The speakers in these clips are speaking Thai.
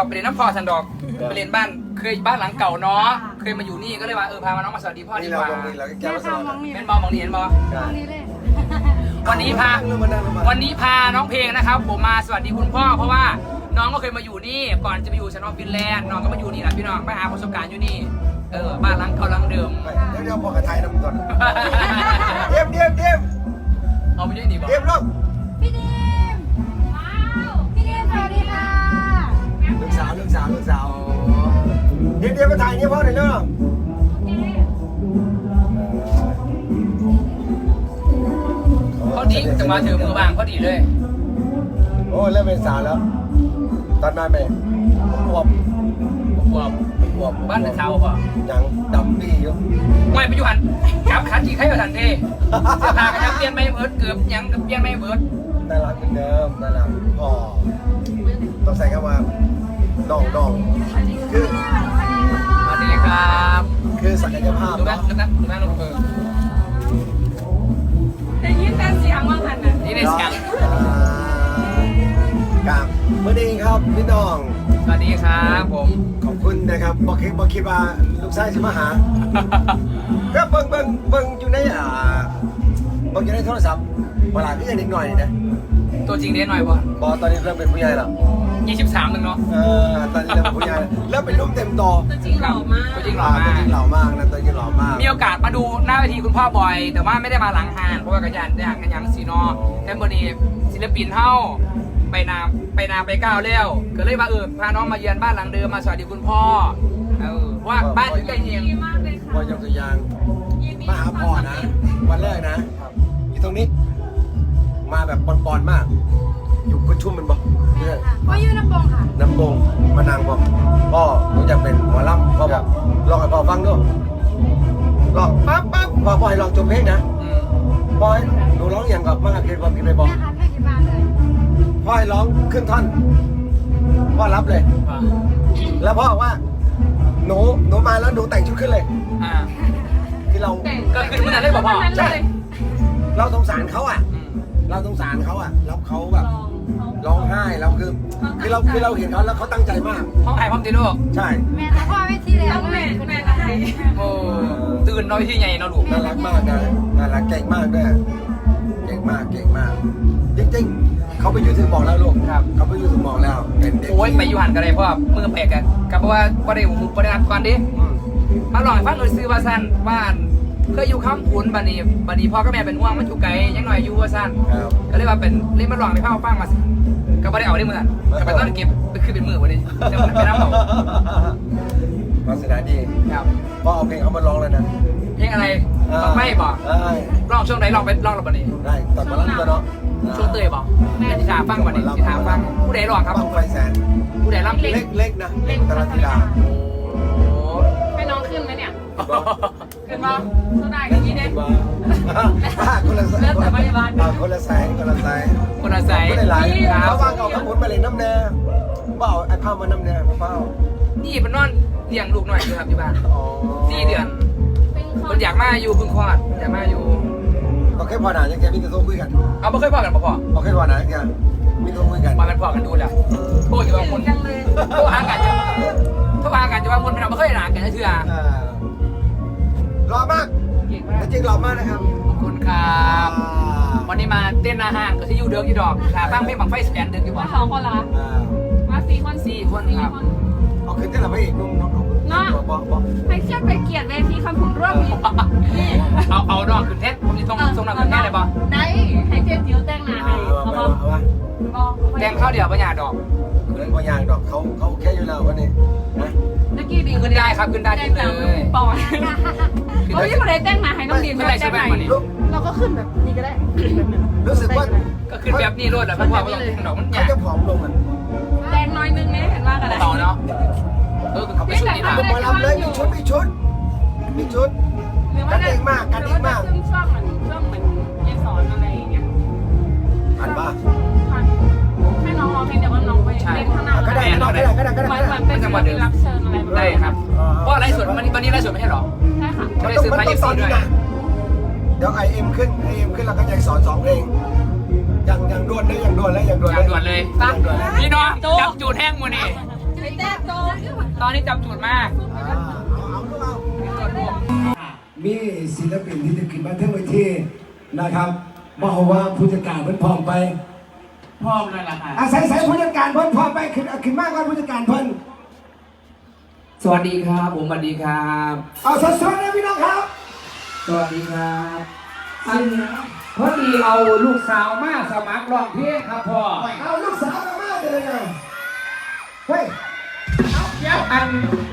อกไปเรียนน้ำพอสันดอกไปเรียนบ้านเคยบ้านหลังเก่าเนาะเคยมาอยู่นี่ก็เลยว่าเออพามาน้องมาสวัสดีพ่อดีนี่กเราว่าลงนี่เราแก้แม่วสทำมลัองนี่เป็นบอมองเรียนบอใช่มองนี่เลยวันนี้พา เรื่องมานั่งมาวันนี้พาน้องเพลงนะครับ ผมมาสวัสดีคุณพ่อ เพราะว่าน้องก็เคยมาอยู่นี่ ก่อนจะไปอยู่ชนอฟินแลนด์น้องก็มาอยู่นี่แหละพี่น้องไปหาประสบการณ์อยู่นี่เออบ้านหลังเก่าหลังเดิมเดี๋ยวเดี๋ยวพอกระไทยน้ำก่อนเดียมเดียมเดียมเอาไปด้วยนี่บอกเดียมลูกพี่ สาวลูกสาวลูกสาวเดียมเดียมมาถ่ายนี่พ่อหน่อยเนาะเขาดีจะมาถือมือบ้างเขาดีเลยโอ้เริ่มเป็นสาวแล้ว ตอนมาแม่บวบบวบบวบบ้านเป็นเช้าป่ะยังดำปีอยู่ไม่ไปอยู่หันจับขาจีใครอยู่ทันทีเสื้อผ้าก็ยังเปลี่ยนไม่เบิร์ดเกือบยังเปลี่ยนไม่เบิร์ดน่ารักเหมือนเดิมน่ารักพ่อต้องใส่คำว่า น้องน้องคือสวัสดีครับคือศักยภาพดูนะเนาะดูนะดูนะลงเออได้ยินแต่เสียงว่าหันน่ะนี่ในเสียงกับเมื่อนี้ครับพี่น้อง สวัสดีครับผม ขอบคุณนะครับบอกคิดบอกคิดว่าลูกชายจะมาหาก็เบิ่งเบิ่งเบิ่งอยู่ในอ่าเบิ่งอยู่ในโทรศัพท์เวลาก็ยังเด็กหน่อยนี่นะตัวจริงเรียนหน่อยป่ะบอตอนนี้เริ่มเป็นผู้ใหญ่แล้ว ยี่สิบสามหนึ่งเนาะ เออตอนนี้เริ่มเป็นผู้ใหญ่แล้วเริ่มเป็นรุ่มเต็มตัวตัวจริงหล่อมาก ตัวจริงหล่อตัวมาจริกงหล่อมากนะตัวจริงหล่อมาก มีโอกาสมาดูหน้าเวทีคุณพ่อบ่อย แต่ว่าไม่ได้มาหลังหานเพราะว่ากระยานอย่างกันยังสีนอแต่วันนี้ศิลปินเท่าไปนาไปนาไปก้าวแล้วก็เลยว่าเออพาน้องมาเยือนบ้านหลังเดิมมาสวัสดีคุณพ่อเออเพราะว่าบ้านอยู่ใกล้เคียง ดีมากเลยค่ะพอยกตัวอย่างมาหาพ่อนะ วันแรกนะอยู่ตรงนี้ มาแบบปอนๆมากอยู่กุ มานางบอกพ่อหนูอยากเป็นหมอลำพ่อบอกลองให้พ่อฟังด้วยลองปั๊บปั๊บพ่อพ่อให้ลองจบเพลงนะอืมพ่อให้หนูร้องอย่างกับมากเพลงความคิดไปบอกแม่ค่ะแม่ที่บ้านเลยพ่อให้ร้องขึ้นท่อนพ่อรับเลยอ่าแล้วพ่อบอกว่าหนูหนูมาแล้วหนูแต่งชุดขึ้นเลยอ่าที่เรา ก็คือเมื่อนั้นเลยบอกพ่อ ใช่ เราสงสารเขาอะอืมเราสงสารเขาอะแล้วเขาแบบร้องไห้แล้วคือคือเราคือเราเห็นเขาแล้วเขาตั้งใจมาก ห้องไอพร้อมตีลูก ใช่ แม่แต่พ่อไม่ที่แล้วแม่แม่ก็ให้โอ้ตื่นน้อยที่ใหญ่เนาะลูกน่ารักมากนะน่ารักเก่งมากด้วยเก่งมากเก่งมากจริงๆเขาไปอยู่ถึงบอกแล้วลูกครับเขาไปอยู่ถึงบอกแล้วเป็นเด็กโอ้ยไปอยู่หันกันเลยเพราะว่ามือแปลกกันกับเพราะว่าประเดี๋ยวประเดี๋ยวก่อนดิอืมมาลองให้ฟังเลยซื้อว่าสั้นบ้าน เคยอยู่ข้ามขุนบันนี้บันนี้พ่อกับแม่เป็นห่วงมันอยู่ไกลยังหน่อยอยู่ว่าสั้นครับ ก็เลยว่าเป็นเล่นมาลองให้พ่อฟังมาก็ไม่ได้เอาได้มือก็ไปต้อนเก็บไปขึ้นเป็นมือวันนี้แต่มันไปน้ำเอาความเสียดายดีครับพ่อเอาเพลงเขามาร้องแล้วนะเพลงอะไรต้องไม่บอกได้ลองช่วงไหนลองไปลองเราบันนี้ได้ตอนมาลั่นตัวเนาะช่วงเตยบอกแม่ที่ทาฟังบันนี้ที่ทาฟังผู้ใดลองครับบังไฟแสนผู้ใดล่ำเพลงเล็กเล็กๆนะเล็กตลาดธิดาโอ้ให้น้องขึ้นไหมเนี่ยขึ้ นมาตัวได้กันยี่เด้บ้าบ้าคนละแสนเลิกแต่พยาบาลอ่คนละแสนคนละแสนคนอาศัยไม่ได้หลายครัเขาบว่างเอาข้าวหมุนมาเลยน้ำแน่เปล่าไอ้ผ้ามาน้ำแน่เปล่านี่มันนอนเลี้ยงลูกหน่อยอยู่ครับที่บ้านอ๋อสี่เดือนมันอยากมาอยู่เพึ่งคลอดอยากมาอยู่โอเคพอหนายังแกมีแต่โทรคุยกันเอาไม่เคยพอกันปะพ่อโอเคพอหนายังมีโทรคุยกันมากันพอกันดูแหละโทษอยู่ว่าคนโทษหากันจะโทษหากันจะว่าคนเป็นเราไม่เคยหนากันเถื่อ อ่ามากเก่งมากจริงหล่อมากนะครับ ขอบคุณครับ วันนี้มาเต้นอาหารก็ที่อยู่เดิมที่ดอกขาบ้างเพลงบังไฟสแตนเดิมที่มาว่าสองคนละอ่ามาสี่คนสี่คนครับ เอาขึ้นที่เราไปอีกนุ่มน้องบอกบอกบอกให้เชื่อไปเกียรติเวทีคำผุนร่วมนี้นี่เอาเอาดอกขึ้นเทสผมจะต้องส่งดอกขึ้นแน่เลยป่ะได้ให้เจ๊จิ๋วแต่งหน้าให้เอาเขามาบอกเอามาบอกแดงข้าวเดียวปัญญาดอกเรื่องบางอ ย่างดอกเขาเขาแค่อยู่แล้ววันนี้นะเมื่อกี้ดีขึ้นได้ครับขึ้นได้แต่ขึ้งนหน้าเลยปอนโอ้ยยังไม่ได้แต่งหน้าให้น้องดีนไม่ได้ใช่ไหมแต่งหวันนี้น้าเราก็ขึ้นแบบนี้ก็ได้แบบนี้รู้สึกว่าก็ขึ้นแบบนี้รวดแล้วเพราะว่าดอกมันใหเขาญ่จะผอมลงอะแดงน้อยนึงเนี่ยเห็นว่ากันต่อเนาะเออเขาไปชุดนี้ผนะมมารับเลยมีชุดมีชุดมีชุด หรือว่าจะหรือว่าจะขึ้นช่วงเหมือนช่วงเหมือนเยสอนอะไรอย่างเงี้ยอันบ้า ได้ก็ได้เหก็มือนได้เหมือนเป็นศิลปินรับเชิญอะไรแบบได้นี้ครับเพราะอะไรสดวันนี้วันนี้ไรสดไม่ใช่หรอ ใช่ค่ะไม่ได้ซื้อไฟเอฟซีด้วย เดี๋ยวไอเอ็มขึ้นไอเอ็มขึ้นเราก็จะสอนสองเพลงยังยังด่วนเลยยังด่วนเลยยังด่วนอย่างด่วนเลยยังด่วนเลยพี่น้องจับจูดแห้งมือนี่ไปแต้โตตอนนี้จับจูดมากเอาเอาลูกเอามีศิลปินที่จะขึ้นมาเทั้งเวทีนะครับบอกว่าผู้จัดการเพิ่นพร้อมไป พร้อมเลยล่ะค่ะอาศัยสายผู้จัดการเพิ่นพร้อมไปขึ้นขึ้นมากกว่าผู้จัดการเพิ่นสวัสดีครับ ผมสวัสดีครับเอาสดๆเลยพี่น้องครับสวัสดีครับอันพอดีเอาลูกสาวมาสมัครร้องเพลงครับพ่อเอาลูกสาวมามาเลยนะเฮ้ยเดี๋ยวอัน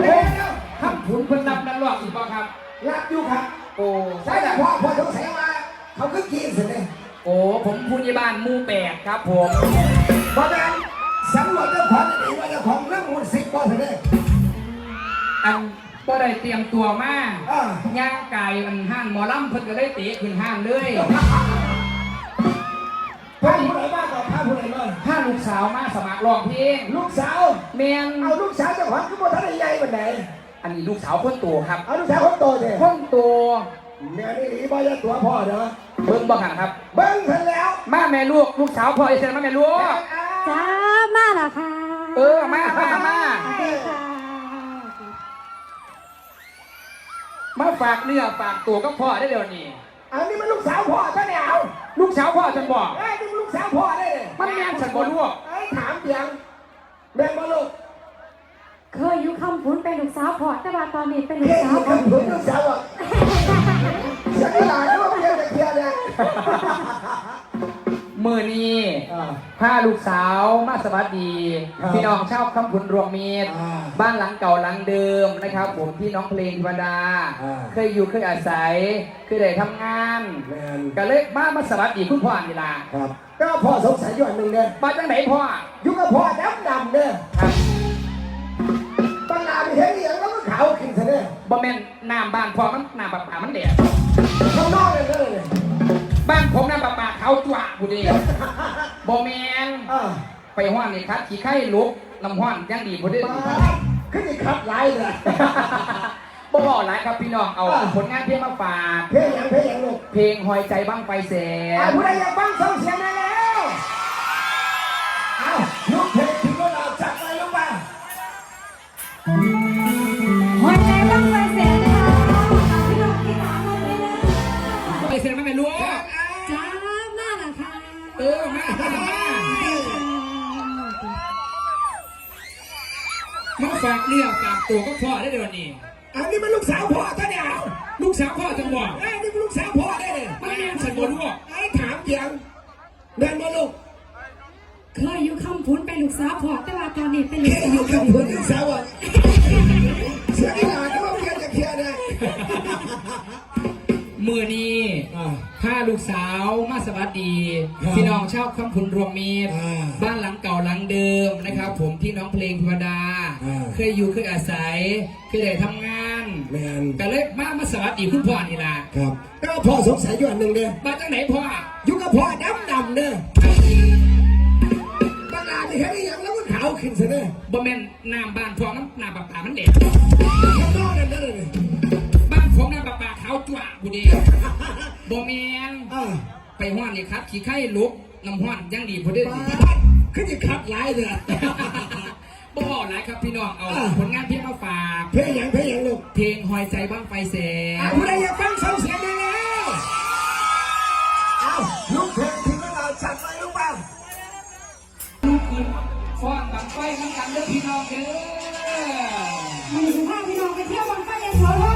เดี๋ยวเดี๋ยวข้ามผุนเพิ่นรับนักร้องอีกบ่ครับรับอยู่ครับโอ้ใช่แต่พ่อพ่อสงสัยว่าเขาคือกินเสร็จเลย โอ้ผมผู้ใหญ่บ้านหมู่แปดครับผมเพราะฉะนั้นสำรวจเจ้าของดีว่าเจ้าของเรื่องมูลสิบบ่เสร็จเลยอันก็ได้เตรียมตัวมาอ่าย่างไก่มันห้างหมอลำเพิ่นก็ได้เตะขึ้นห้างเลยพาผู้ใดมาก่อนพาผู้ใดมาถ้าลูกสาวมาสมัครร้องเพลงลูกสาว แมนเอาลูกสาวเจ้าของคือบ่ทันได้ใหญ่ปานใดอันนี้ลูกสาวคนโตครับเอาลูกสาวคนโตเด้คนโต แม่นี่หลีบ่ยาตัวพ่อเด้อ เบิ่งบ่หันครับ เบิ่งเพิ่นแล้วมาแม่ลูกลูกสาวพ่อไอ้เซนมาแม่ลูก จ้ามาแล้วค่ะเออมามามาสวัสดีค่ะมาฝากเนื้อฝากตัวกับพ่อได้เดี๋ยวนี้ อันนี้มันลูกสาวพ่อซะเนี่ยเอาลูกสาวพ่อฉันบอกเอ้ยนี่มันลูกสาวพ่อเด้มันแม่นฉันบ่ลูกเอ้ยถามเพียงแม่นบ่ลูกเคยอยู่คำพุนเป็นลูกสาวพอแต่ว่าตอนนี้เป็นลูกเฮ้ยสาวนี่พอคำพูดลูกสาวอะเสียงหลานก็ มือนี้อ่า พาลูกสาวมาสวัสดี ครับพี่น้องชาวคำพุนรวมมีตรอ่าบ้านหลังเก่าหลังเดิมนะครับ ผมพี่น้องเพลงธรรมดา อ่า เคยอยู่เคยอาศัยเคยได้ทำงานแม่นก็เลยมามาสวัสดีคุณพ่อนี่ล่ะครับ ก็พ่อสงสัยอยู่อันหนึ่งเนี่ยมาจังไหนพ่ออยู่กับพ่อดำดำเนี่ยครับตั้งนานไปเห็นอย่างแล้วก็ขาวขึ้นซะเนี่ยบ่แม่นน้ำบ้านพ่อมันน้ำปลาปลามันแดด ดีบ่แม่นอ่าไปห้อนนี่ครับขี้ไข่ลุกน้ำห้อนยังดีบ่ได้มาขึ้นอีกครับไล่เลย บ่บอกหลายครับพี่น้องเอาอ่า ผลงานเพลงมาฝากเพลงอย่างเพลงอย่างลูกเพลงหอยใจบ้างไฟแสอ่านผู้ใดอยากฟังส่งเสียงมาแล้วเอาลูกเพลงถึงก็เราจัดไปลูกมา ตัวก็พอได้เดี๋ยวนี้อันนี้มันลูกสาวพ่อท่านเนี่ยเอาลูกสาวพ่อจังบอกเอ้ยนี่มันลูกสาวพ่อได้เลยมันเรียนฉันบ่รู้ไอ้ถามเพียงแม่นบ่ลูกเคยอยู่คำพุนเป็นลูกสาวพอแต่ว่าตอนนี้เป็นลูแค่กสาอยู่วกับเพื่อนลูกสาวอะเสียงหลานก็มาเพียงจะเพียงเนี่ยมือนี้ อ่าพาลูกสาวมาสวัสดีครับพี่น้องชาวคำพุนรวมมีตรอ่าบ้านหลังเก่าหลังเดิมนะครับ ผมพี่น้องเพลงธรรมดา อ่า เคยอยู่เคยอาศัย เคยได้ทำงานแม่นก็เลยมามาสวัสดีคุณพ่อนี่ล่ะครับก็พ่อสงสัยอยู่อันหนึ่งเนี่ยมาจากไหนพ่ออยู่กับพ่อดำดำเนี่ยตั้งนานที่แค่นี้ยังแล้วก็ขาวขึ้นซะเนี่ยบ่แม่นน้ำบ้านพ่อมันน้ำปลาปลามันเด็ด ห้อนนี่ครับ ขี้ไข้ลุกน้ำห้อนยังดีพอดีขึ้นจะขับหลายเดืบ่บอกหลายครับพี่น้อง เอาผลงานเพลงมาฝาก เพลงอย่างเพลงอย่างลูก เพลงหอยใจบ้างไฟแสงผู้ใดอยากฟังเสียงเสียงด้แลยเอาลูกเพลงที่เราจันไว้ลูกเปล่ลูกคืนฟ้อนบังไฟมันกันเด้อพี่น้องเด้อมีสุภาพพี่น้องไปเที่ยวบังไฟยังสวย